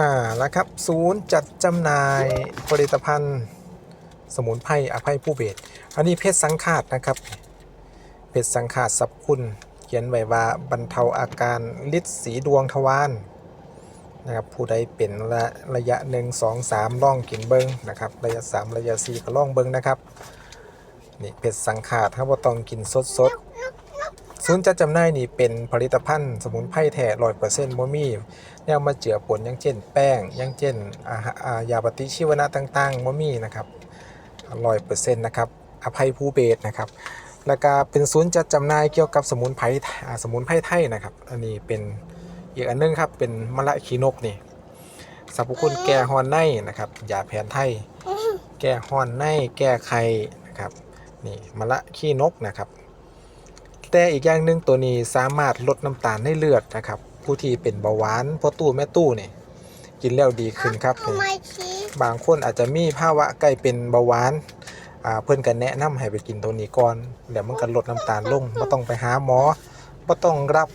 อ่าแล้วครับศูนย์จัดจำหน่ายผลิตภัณฑ์ สมุนไพรอภัยผู้เบศอันนี้เพชรสังขาดนะครับเพชรสังขาดสับคุณเขียนไว้ว่าบรรเทาอาการลิดสีดวงทวารนะครับผู้ใดเป็นระระยะ1 2 3ล่องกินเบิงนะครับระยะ3ระยะ4ก็ล่องเบิงนะครับนี่เพชรสังขาดถ้าว่าต้องกินสดสดๆ ศูนย์จัดจำหน่ายนี่เป็นผลิตภัณฑ์สมุนไพรแท้ร้อยเปอร์เซ็นต์บ่มีแนวมาเจือปนอย่างเช่น แป้งอย่างเช่นอาหารอ่ายาปฏิชีวนะต่างๆบ่มีนะครับร้อยเปอร์เซ็นต์นะครับอภัยภูเบศรนะครับแล้วก็เป็นศูนย์จัดจำหน่ายเกี่ยวกับสมุนไพรอ่าสมุนไพรไทยนะครับ อันนี้เป็นอีกอันหนึงครับเป็นมะละขีนกนี่สรรพคุณแก้ฮอนในนะครับยาแผนไทย แก้ฮอนในแก้ไข้นะครับนี่มะละขี้นกนะครับ แต่อีกอย่างหนึ่งตัวนี้สามารถลดน้ำตาลในเลือดนะครับ ผู้ที่เป็นเบาหวานพ่อตู้แม่ตู้นี่กินแล้วดีขึ้นครับทำนี่ไมชี้บางคนอาจจะมีภาวะใกล้เป็นเบาหวานอ่าเพื่อนกันแนะนำให้ไปกินตัวนี้ก่อนเดี๋ยวมันก็ลดน้ำตาลลงไม่ต้องไปหาหมอไม่ต้องรับ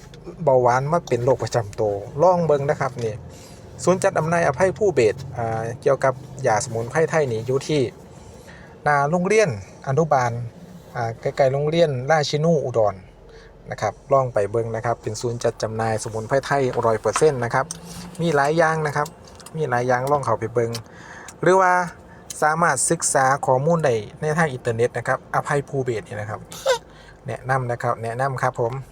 เบาหวานมาเป็นโรคประจำตัวลองเบิ่งนะครับนี่ศูนย์จัดอำนายอภัยผู้เบศอ่าเกี่ยวกับยาสมุนไพรไทยนี่อยู่ที่หนาโรงเรียนอนุบาลอ่า ใกล้ๆโรงเรียนราชินูอุดรนะครับล่องไปเบิ้งนะครับ เป็นศูนย์จัดจำหน่ายสมุนไพรไทยร้อยเปอร์เซ็นต์นะครับ มีหลายอย่างนะครับ มีหลายอย่างล่องเขาไปเบิงหรือว่าสามารถศึกษาข้อมูลได้ในทางอินเทอร์เน็ตนะครับ อภัยภูเบศนี่นะครับ แนะนำนะครับ แนะนำครับผม